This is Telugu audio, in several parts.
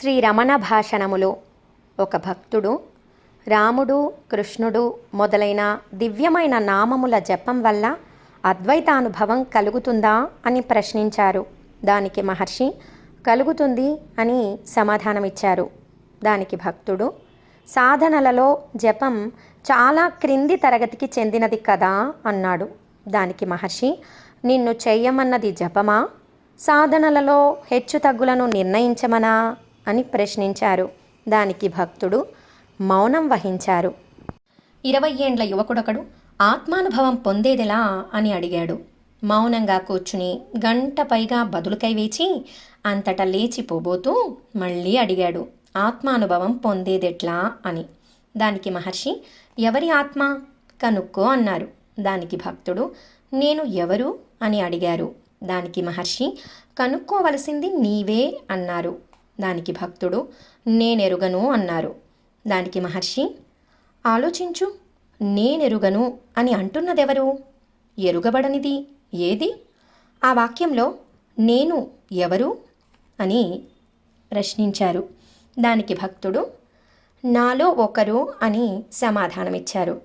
శ్రీ రమణ భాషణములు. ఒక భక్తుడు రాముడు కృష్ణుడు మొదలైన దివ్యమైన నామముల జపం వల్ల అద్వైతానుభవం కలుగుతుందా అని ప్రశ్నించారు. దానికి మహర్షి కలుగుతుంది అని సమాధానమిచ్చారు. దానికి భక్తుడు సాధనలలో జపం చాలా క్రింది తరగతికి చెందినది కదా అన్నాడు. దానికి మహర్షి నిన్ను చెయ్యమన్నది జపమా? సాధనలలో హెచ్చు తగ్గులను నిర్ణయించమనా? అని ప్రశ్నించారు. దానికి భక్తుడు మౌనం వహించారు. ఇరవై ఏండ్ల యువకుడొకడు ఆత్మానుభవం పొందేదెలా? అని అడిగాడు. మౌనంగా కూర్చుని గంట పైగా బదులుకై వేచి అంతటా లేచిపోబోతూ మళ్ళీ అడిగాడు ఆత్మానుభవం పొందేదెట్లా? అని. దానికి మహర్షి ఎవరి ఆత్మ? కనుక్కో అన్నారు. దానికి భక్తుడు నేను ఎవరు? అని అడిగారు. దానికి మహర్షి కనుక్కోవలసింది నీవే అన్నారు. దానికి భక్తుడు నేనెరుగను అన్నారు. దానికి మహర్షి ఆలోచించు నేనెరుగను అని అంటున్నదెవరు? ఎరుగబడనిది ఏది? ఆ వాక్యంలో నేను ఎవరు? అని ప్రశ్నించారు. దానికి భక్తుడు నాలో ఒకరు అని సమాధానమిచ్చారు.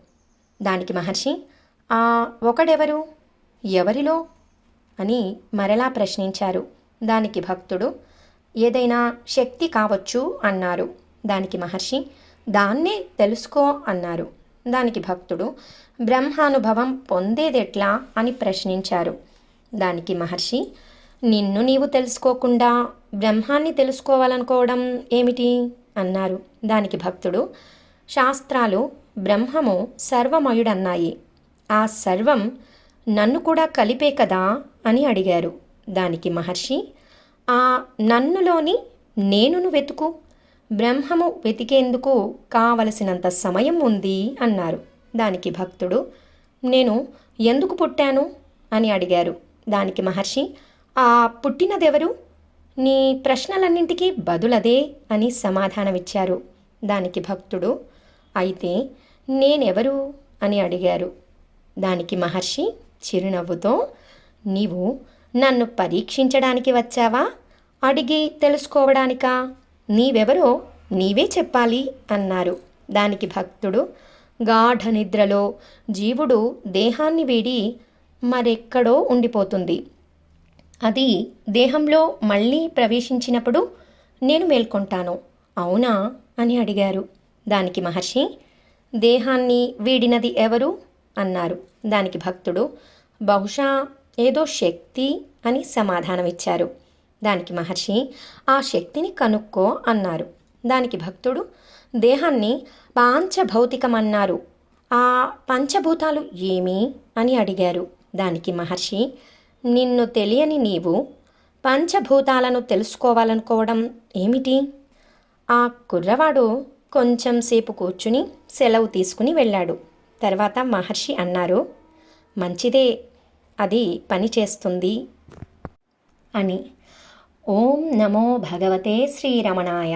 దానికి మహర్షి ఆ ఒకడెవరు? ఎవరిలో? అని మరలా ప్రశ్నించారు. దానికి భక్తుడు ఏదైనా శక్తి కావచ్చు అన్నారు. దానికి మహర్షి దాన్నే తెలుసుకో అన్నారు. దానికి భక్తుడు బ్రహ్మానుభవం పొందేదెట్లా? అని ప్రశ్నించారు. దానికి మహర్షి నిన్ను నీవు తెలుసుకోకుండా బ్రహ్మాన్ని తెలుసుకోవాలనుకోవడం ఏమిటి? అన్నారు. దానికి భక్తుడు శాస్త్రాలు బ్రహ్మము సర్వమయుడన్నాయి. ఆ సర్వం నన్ను కూడా కలిపే కదా? అని అడిగారు. దానికి మహర్షి ఆ నన్నులోని నేనును వెతుకు. బ్రహ్మము వెతికేందుకు కావలసినంత సమయం ఉంది అన్నారు. దానికి భక్తుడు నేను ఎందుకు పుట్టాను? అని అడిగారు. దానికి మహర్షి ఆ పుట్టినదెవరు? నీ ప్రశ్నలన్నింటికీ బదులదే అని సమాధానమిచ్చారు. దానికి భక్తుడు అయితే నేనెవరు? అని అడిగారు. దానికి మహర్షి చిరునవ్వుతో నీవు నన్ను పరీక్షించడానికి వచ్చావా? అడిగి తెలుసుకోవడానికా? నీవెవరో నీవే చెప్పాలి అన్నారు. దానికి భక్తుడు గాఢ నిద్రలో జీవుడు దేహాన్ని వీడి మరెక్కడో ఉండిపోతుంది. అది దేహంలో మళ్ళీ ప్రవేశించినప్పుడు నేను మేల్కొంటాను. అవునా? అని అడిగారు. దానికి మహర్షి దేహాన్ని వీడినది ఎవరు? అన్నారు. దానికి భక్తుడు బహుశా ఏదో శక్తి అని సమాధానమిచ్చారు. దానికి మహర్షి ఆ శక్తిని కనుక్కో అన్నారు. దానికి భక్తుడు దేహాన్ని పాంచభౌతికమన్నారు. ఆ పంచభూతాలు ఏమి? అని అడిగారు. దానికి మహర్షి నిన్ను తెలియని నీవు పంచభూతాలను తెలుసుకోవాలనుకోవడం ఏమిటి? ఆ కుర్రవాడు కొంచెం సేపు కూర్చుని సెలవు తీసుకుని వెళ్ళాడు. తర్వాత మహర్షి అన్నారు మంచిదే. అది పని చేస్తుంది. అని. ఓం నమో భగవతే శ్రీరమణాయ.